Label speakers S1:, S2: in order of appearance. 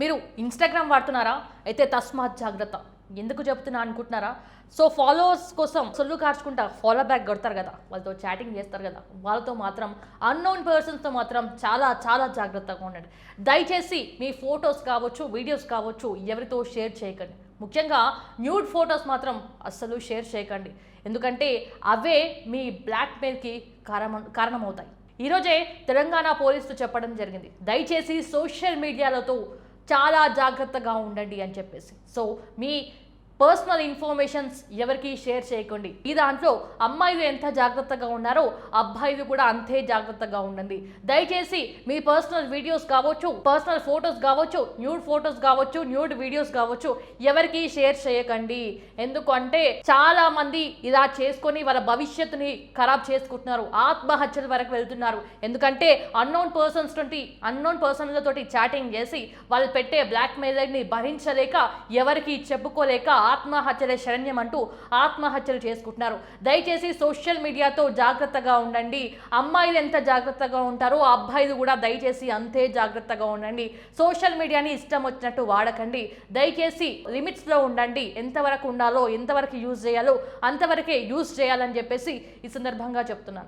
S1: మీరు ఇన్స్టాగ్రామ్ వాడుతున్నారా? అయితే తస్మాత్ జాగ్రత్త. ఎందుకు చెప్తున్నా అనుకుంటున్నారా? సో ఫాలోవర్స్ కోసం సొల్లు కార్చుకుంటా ఫాలో బ్యాక్ కొడతారు కదా. వాళ్ళతో చాటింగ్ చేస్తారు కదా. వాళ్ళతో మాత్రం అన్నోన్ పర్సన్స్తో మాత్రం చాలా చాలా జాగ్రత్తగా ఉండండి. దయచేసి మీ ఫొటోస్ కావచ్చు వీడియోస్ కావచ్చు ఎవరితో షేర్ చేయకండి. ముఖ్యంగా న్యూడ్ ఫొటోస్ మాత్రం అస్సలు షేర్ చేయకండి. ఎందుకంటే అవే మీ బ్లాక్మెయిల్కి కారణం కారణమవుతాయి. ఈరోజే తెలంగాణ పోలీసులు చెప్పడం జరిగింది. దయచేసి సోషల్ మీడియాలతో చాలా జాగ్రత్తగా ఉండండి అని చెప్పేసి. సో మీ పర్సనల్ ఇన్ఫర్మేషన్స్ ఎవరికి షేర్ చేయకండి. ఈ దాంట్లో అమ్మాయిలు ఎంత జాగ్రత్తగా ఉన్నారో అబ్బాయిలు కూడా అంతే జాగ్రత్తగా ఉండండి. దయచేసి మీ పర్సనల్ వీడియోస్ కావచ్చు పర్సనల్ ఫొటోస్ కావచ్చు న్యూడ్ ఫొటోస్ కావచ్చు న్యూడ్ వీడియోస్ కావచ్చు ఎవరికి షేర్ చేయకండి. ఎందుకంటే చాలా మంది ఇలా చేసుకొని వాళ్ళ భవిష్యత్తుని ఖరాబ్ చేసుకుంటున్నారు ఆత్మహత్యల వరకు వెళ్తున్నారు. ఎందుకంటే అన్నోన్ పర్సన్స్ తోటి అన్నోన్ పర్సన్లతోటి చాటింగ్ చేసి వాళ్ళు పెట్టే బ్లాక్ మెయిల్ని భరించలేక ఎవరికి చెప్పుకోలేక ఆత్మహత్యల శరణ్యం అంటూ ఆత్మహత్యలు చేసుకుంటున్నారు. దయచేసి సోషల్ మీడియాతో జాగ్రత్తగా ఉండండి. అమ్మాయిలు ఎంత జాగ్రత్తగా ఉంటారో అబ్బాయిలు కూడా దయచేసి అంతే జాగ్రత్తగా ఉండండి. సోషల్ మీడియాని ఇష్టం వచ్చినట్టు వాడకండి. దయచేసి లిమిట్స్లో ఉండండి. ఎంతవరకు ఉండాలో ఎంతవరకు యూజ్ చేయాలో అంతవరకే యూజ్ చేయాలని చెప్పేసి ఈ సందర్భంగా చెప్తున్నాను.